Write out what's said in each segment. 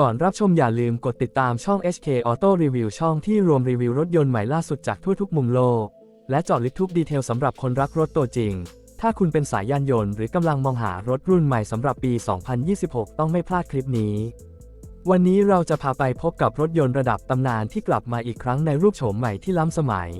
ก่อนรับชมอย่าลืมกดติดตามช่อง HK Auto Review ช่องที่รวมรีวิวรถยนต์ใหม่ล่าสุดจากทั่วทุกมุมโลก และเจาะลึกทุกดีเทลสำหรับคนรักรถตัวจริง ถ้าคุณเป็นสายยานยนต์หรือกำลังมองหารถรุ่นใหม่สำหรับปี 2026 ต้องไม่พลาดคลิปนี้ วันนี้เราจะพาไปพบกับรถยนต์ระดับตำนานที่กลับมาอีกครั้งในรูปโฉมใหม่ที่ล้ำสมัย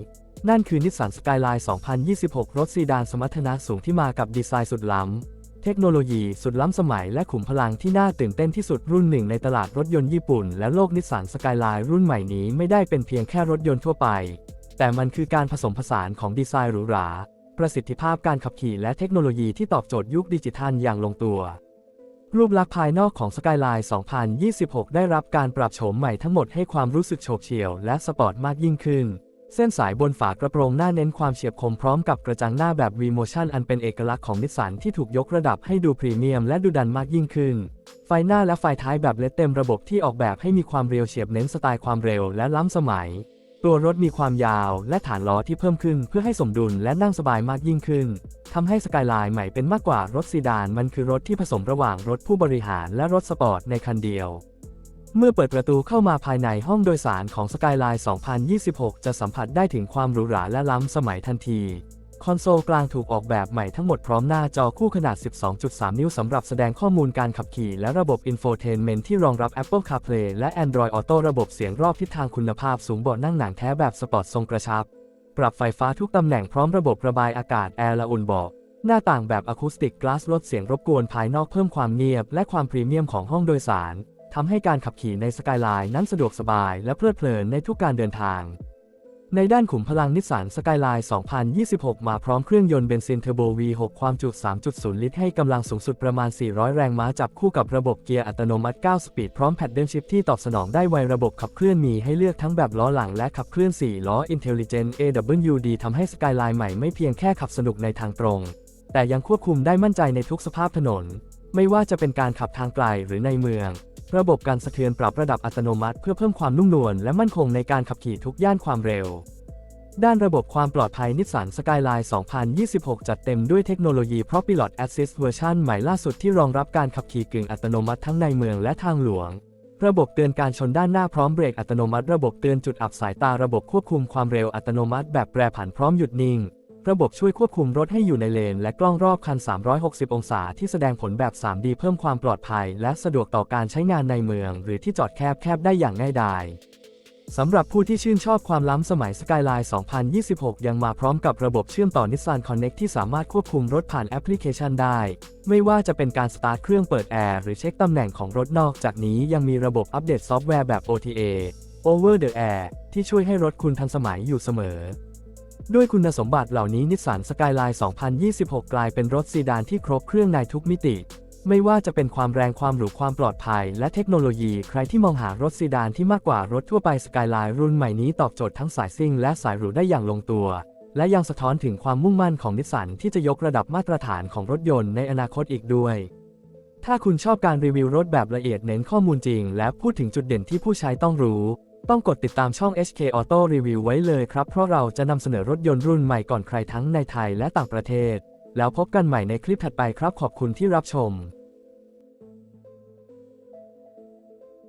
นั่นคือนิสสันสกายไลน์2026 รถซีดานสมรรถนะสูงที่มากับดีไซน์สุดล้ำ เทคโนโลยีสุดล้ำสมัยและขุมพลังที่น่าตื่นเต้นที่สุดรุ่นหนึ่งในตลาดรถยนต์ญี่ปุ่น และโลกนิสสันสกายไลน์รุ่นใหม่นี้ไม่ได้เป็นเพียงแค่รถยนต์ทั่วไป แต่มันคือการผสมผสานของดีไซน์หรูหรา ประสิทธิภาพการขับขี่และเทคโนโลยีที่ตอบโจทย์ยุคดิจิทัลอย่างลงตัว รูปลักษณ์ภายนอกของ Skyline 2026 ได้รับการปรับโฉมใหม่ทั้งหมดให้ความรู้สึกโฉบเฉี่ยวและสปอร์ตมากยิ่งขึ้น เส้นสายบนฝากระโปรงหน้าเน้นความเฉียบคมพร้อมกับกระจังหน้าแบบ V-Motion อันเป็นเอกลักษณ์ของนิสสันที่ถูกยกระดับให้ดูพรีเมียมและดูดันมากยิ่งขึ้น ไฟหน้าและไฟท้ายแบบเลดเต็มระบบที่ออกแบบให้มีความเรียวเฉียบเน้นสไตล์ความเร็วและล้ำสมัย ตัวรถมีความยาวและฐานล้อที่เพิ่มขึ้นเพื่อให้สมดุลและนั่งสบายมากยิ่งขึ้นทำให้สกายไลน์ใหม่เป็นมากกว่ารถซีดานมันคือรถที่ผสมระหว่างรถผู้บริหารและรถสปอร์ตในคันเดียว เมื่อเปิดประตูเข้ามาภายในห้องโดยสารของ Skyline 2026 จะสัมผัสได้ถึงความหรูหราและล้ำสมัยทันที คอนโซลกลางถูกออกแบบใหม่ทั้งหมดพร้อมหน้าจอคู่ขนาด 12.3 นิ้วสำหรับแสดงข้อมูลการขับขี่และระบบ Infotainment ที่รองรับ Apple CarPlay และ Android Auto ระบบเสียงรอบทิศทางคุณภาพสูงเบาะนั่งหนังแท้แบบสปอร์ตทรงกระชับ ปรับไฟฟ้าทุกตำแหน่งพร้อมระบบระบายอากาศแอร์ละอุ่นเบาะหน้าต่างแบบอะคูสติกกลาสลดเสียงรบกวนภายนอกเพิ่มความเงียบและความพรีเมียมของห้องโดยสาร ทำให้การขับขี่ในสกายไลน์นั้นสะดวกสบายและเพลิดเพลินในทุกการเดินทาง ในด้านขุมพลังนิสสันสกายไลน์2026 มาพร้อมเครื่องยนต์เบนซินเทอร์โบ V6 ความจุ 3.0 ลิตร ให้กำลังสูงสุดประมาณ 400 แรงม้าจับคู่กับระบบเกียร์อัตโนมัติ 9 สปีด พร้อมแพดเดิลชิฟที่ตอบสนองได้ไวระบบขับเคลื่อนมีให้เลือกทั้งแบบล้อหลังและขับเคลื่อน 4 ล้อ Intelligent AWD ทำให้สกายไลน์ใหม่ไม่เพียงแค่ขับสนุกในทางตรง แต่ยังควบคุมได้มั่นใจในทุกสภาพถนน ไม่ว่าจะเป็นการขับทางไกลหรือในเมือง ระบบการสะเทือนปรับระดับอัตโนมัติเพื่อเพิ่มความนุ่มนวลและมั่นคงในการขับขี่ทุกย่านความเร็ว ด้านระบบความปลอดภัยนิสสันสกายไลน์ 2026 จัดเต็มด้วยเทคโนโลยี Propilot Assist เวอร์ชันใหม่ล่าสุดที่รองรับการขับขี่กึ่งอัตโนมัติทั้งในเมืองและทางหลวง ระบบเตือนการชนด้านหน้าพร้อมเบรกอัตโนมัติ ระบบเตือนจุดอับสายตา ระบบควบคุมความเร็วอัตโนมัติแบบแปรผันพร้อมหยุดนิ่ง ระบบช่วยควบคุมรถให้อยู่ในเลน และกล้องรอบคัน 360 องศาที่แสดงผลแบบ 3D เพิ่มความปลอดภัย และสะดวกต่อการใช้งานในเมือง หรือที่จอดแคบๆได้อย่างง่ายดายสำหรับผู้ที่ชื่นชอบความล้ำสมัย Skyline 2026 ยังมาพร้อมกับระบบเชื่อมต่อ Nissan Connect ที่สามารถควบคุมรถผ่านแอปพลิเคชันได้ ไม่ว่าจะเป็นการสตาร์ทเครื่องเปิดแอร์หรือเช็คตำแหน่งของรถนอกจากนี้ยังมีระบบอัปเดตซอฟต์แวร์แบบ OTA Over the Air ที่ช่วยให้รถคุณทันสมัยอยู่เสมอ ด้วยคุณสมบัติเหล่านี้นิสสันสกายไลน์2026 กลายเป็นรถซีดานที่ครบเครื่องในทุกมิติ ไม่ว่าจะเป็นความแรงความหรูความปลอดภัย และเทคโนโลยีใครที่มองหารถซีดานที่มากกว่ารถทั่วไปสกายไลน์รุ่นใหม่นี้ตอบโจทย์ทั้งสายซิ่งและสายหรูได้อย่างลงตัว และยังสะท้อนถึงความมุ่งมั่นของนิสสันที่จะยกระดับมาตรฐานของรถยนต์ในอนาคตอีกด้วยถ้าคุณชอบการรีวิวรถแบบละเอียดเน้นข้อมูลจริง และพูดถึงจุดเด่นที่ผู้ใช้ต้องรู้ ต้องกดติดตามช่อง HK Auto Review ไว้เลยครับ เพราะเราจะนำเสนอรถยนต์รุ่นใหม่ก่อนใครทั้งในไทยและต่างประเทศ แล้วพบกันใหม่ในคลิปถัดไปครับขอบคุณที่รับชม